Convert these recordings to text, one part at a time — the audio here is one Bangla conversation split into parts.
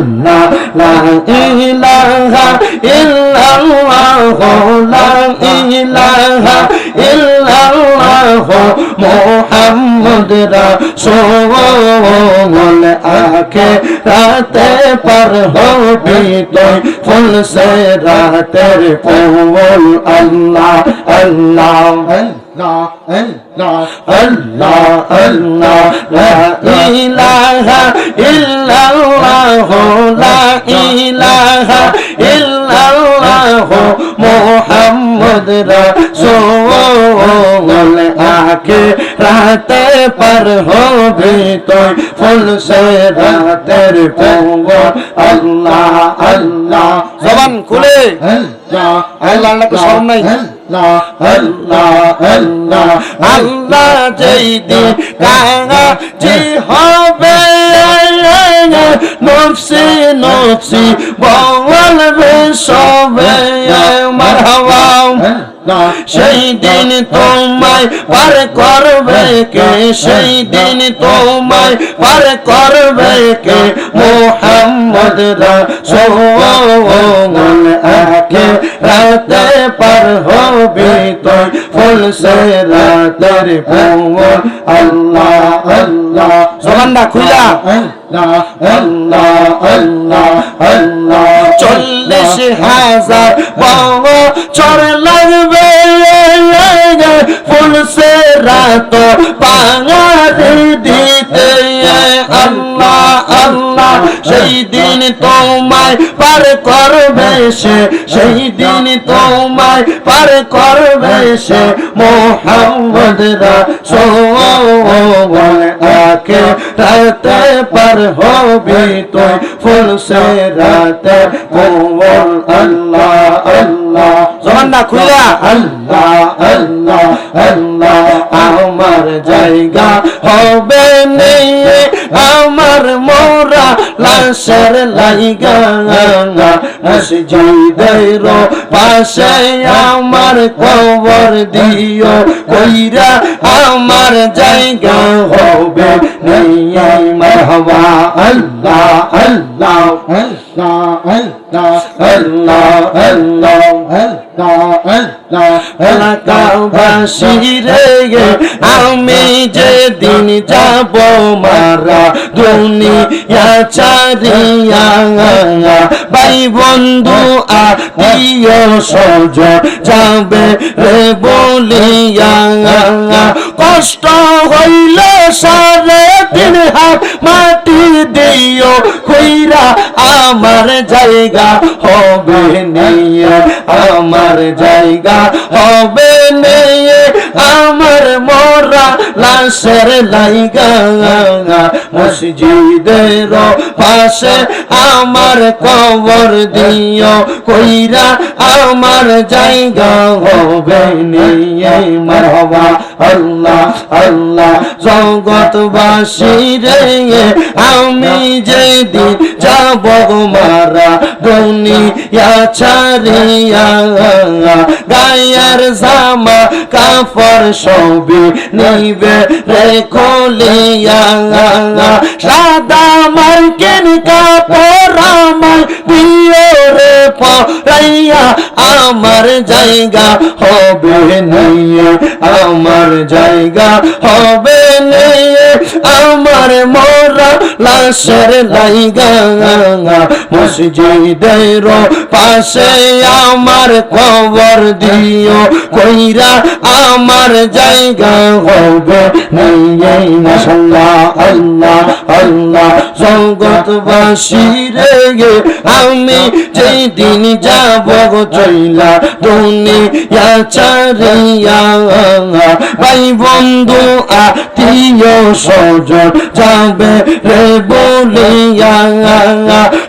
আল্লাহ লা ইলাহা ইল্লাল্লাহ লা ইলাহা ইল্লাল্লাহ মুহাম্মদ রাসূল আখে রাতে पर হবি তুই ফুল সে রাতের ফুল। আল্লাহ আল্লাহ Allah, আল্লাহ আল্লাহ লা ইলাহা ইল্লাল্লাহ। আকে রাতে पर হবে তোর ফুল সে রাতের ফুল আল্লাহ আল্লাহ জবান খুলে। আল্লাহ আল্লাহ শরম নাই। আল্লাহ যেই দিন কাঙাজি হবে নফসি নফসি বলবে সবে মারহাবা সেই দিন তোমায় পার করবে কে সেই দিন তোমায় পার করবে কে মোহাম্মদ রাসূল আকে রাতে পার হবে তুই ফুল সে রাতের ফুল আল্লাহ আল্লাহ জবানটা খুলা Allah, আল্লাহ আল্লাহ আল্লাহ চল্লিশ হাজার বছর লাগবে ফুল সে রাত পাঙারি দিতে আল্লাহ আল্লাহ সেই দিন তোমায় পার করবে সে, সেই দিন তোমায় পার করবে সে। মোহাম্মদ রাসূল আকে রাতে পার হবি তুই ফুল সে রাতে আল্লাহ আল্লাহ জবানটা খুলা আল্লাহ আল্লাহ আল্লাহ, আমার জায়গা হবে নেই। লাশের লাইগা মসজিদের পাশে আমার কবর দিও। কইরা আমার জায়গা হবে নাই মারহাবা আল্লাহ আল্লাহ আল্লাহ আল্লাহ। আমি যেদিন যাব মারা দুনিয়া চারিয়া ভাই বন্ধু আত্মীয় সজ যাবে রে বলিয়া কষ্ট হইল সারে দিন হাত মাটি দিও কইরা আমার জায়গা হবে নেই আমার জায়গা হবে নেই আমার মোরা লাশের লাইগা, মসজিদের পাশে আমার কবর দিও, কইরা আমার জায়গা হবে নিয়ে মারহাবা আল্লাহ আল্লাহ। জগৎবাসী রে, আমি যেদিন যাব মারা দুনিয়া ছাড়িয়া গায়ের জামা কাপড় সবই নিবে রে খলিয়া। সাদা মার্কিন কাপড় আমার প্রিয় রে পরাইয়া, আমার জায়গা হবে নিয়ে, আমার জায়গা হবে নিয়ে, আমার মোরা লাশের লাইগা মসজিদের পাশে আমার খবর দিও। কইরা আমার জায়গা হবে নেই আল্লাহ আল্লাহ। জগৎবাসী রে আমি যেই দিন যাব চইলা দুনিয়া চারিয়া ভাই বন্ধু, আত্মীয় সজন যাবে রে বলিয়া।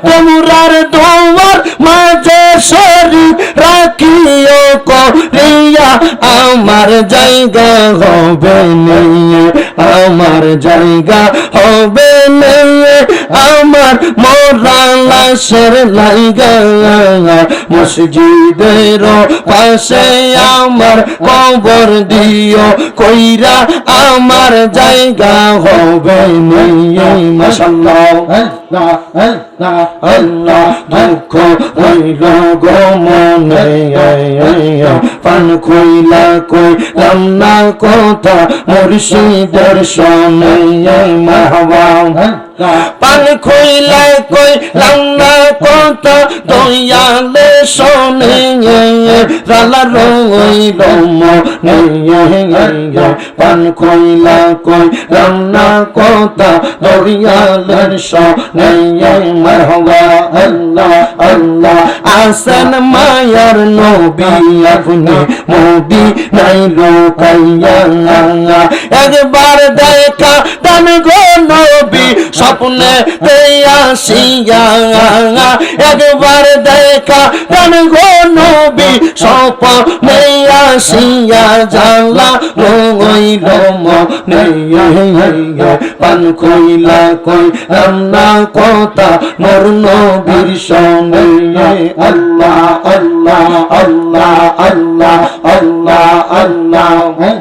তোমরার তোমার মাঝে শরীর রাখিও, করিয়া আমার জায়গা হবে নিয়ে, আমার জায়গা হবে নিয়ে, আমার মন লাশের লাইগা। মসজিদের পাশে আমার কবর দিও কইরা আমার জায়গা হবে মাশাল্লাহ আল্লাহ আল্লাহ আল্লাহ দুঃখ হইল গো মনে পান খুইলা কইলাম না কথা মুর্শিদের শোনে মাহবা পান খুইলা কইলাম না কথা দয়ালে শোনে রালা রইল মনে পান খুইলা কইলাম না কথা দয়ালের শোনে মাহবা আল্লাহ আল্লাহ। আসন মায়ার নবী আপনি, মোদি নাই লোকাইয়া একবার দেখা দান গো নবী স্বপ্নে আসিয়া একবার দেখা দান গো নবী, স্বপ্নে আসিয়া জানলা রইল মনে পান কইলা কই, রান্না কথা মোর নবীর আল্লাহ আল্লাহ আল্লাহ আল্লাহ আল্লাহ আল্লাহ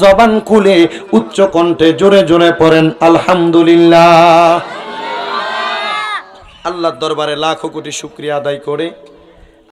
জবান খুলে উচ্চ কণ্ঠে জোরে জোরে পড়েন, আলহামদুলিল্লাহ। আল্লাহর দরবারে লাখো কোটি শুক্রিয়া আদায় করে